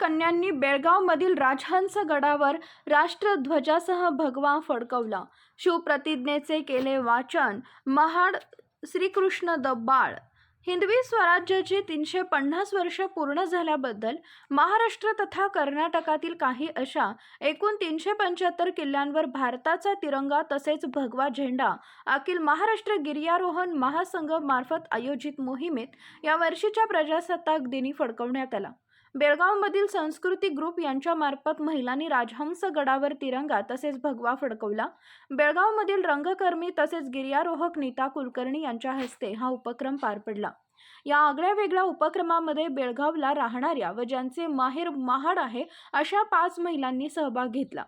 कन्यांनी बेळगावमधील राजहंस गडावर राष्ट्रध्वजासह भगवा फडकवला. शिवप्रतिज्ञेचे केले वाचन महाड श्रीकृष्ण द बाळ. हिंदवी स्वराज्याची तीनशे पन्नास वर्ष पूर्ण झाल्याबद्दल महाराष्ट्र तथा कर्नाटकातील काही अशा एकूण तीनशे पंच्याहत्तर किल्ल्यांवर भारताचा तिरंगा तसेच भगवा झेंडा अखिल महाराष्ट्र गिर्यारोहण महासंघ मार्फत आयोजित मोहिमेत या वर्षीच्या प्रजासत्ताक दिनी फडकवण्यात आला. बेळगावमधील संस्कृती ग्रुप यांच्यामार्फत महिलांनी राजहंस गडावर तिरंगा तसेच भगवा फडकवला. बेळगावमधील रंगकर्मी तसेच गिर्यारोहक नीता कुलकर्णी यांच्या हस्ते हा उपक्रम पार पडला. या आगळ्या वेगळ्या उपक्रमामध्ये बेळगावला राहणाऱ्या व ज्यांचे माहेर महाड आहे अशा पाच महिलांनी सहभाग घेतला.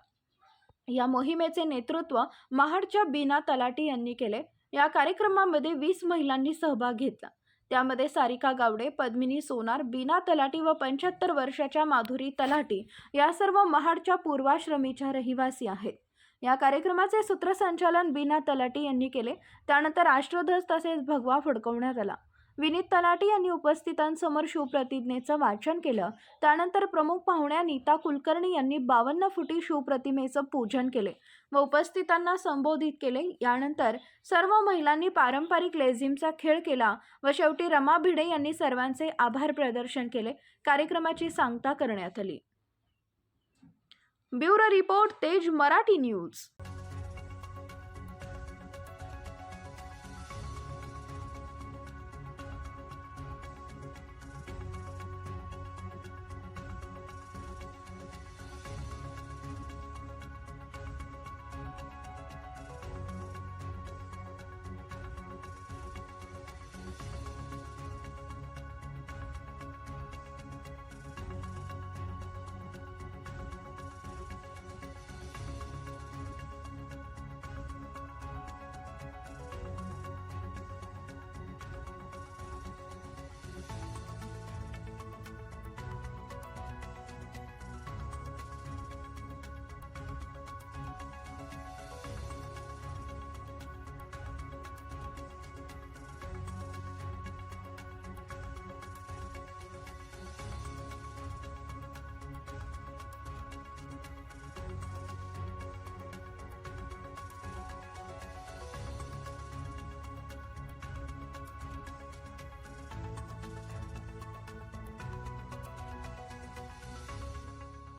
या मोहिमेचे नेतृत्व महाडच्या बीना तलाटी यांनी केले. या कार्यक्रमामध्ये वीस महिलांनी सहभाग घेतला. त्यामध्ये सारिका गावडे पद्मिनी सोनार बीना तलाटी व पंच्याहत्तर वर्षाच्या माधुरी तलाटी या सर्व महाडच्या पूर्वाश्रमीच्या रहिवासी आहेत. या कार्यक्रमाचे सूत्रसंचालन बीना तलाटी यांनी केले. त्यानंतर राष्ट्रध्वज तसेच भगवा फडकवण्यात आला. विनीत तलाटी यांनी उपस्थितांसमोर शिवप्रतिज्ञेचं वाचन केलं. त्यानंतर प्रमुख पाहुण्या नीता कुलकर्णी यांनी बावन्न फुटी शिवप्रतिमेचं पूजन केले व उपस्थितांना संबोधित केले. यानंतर सर्व महिलांनी पारंपरिक लेझिमचा खेळ केला व शेवटी रमा भिडे यांनी सर्वांचे आभार प्रदर्शन केले. कार्यक्रमाची सांगता करण्यात आली. ब्युरो रिपोर्ट तेज मराठी न्यूज.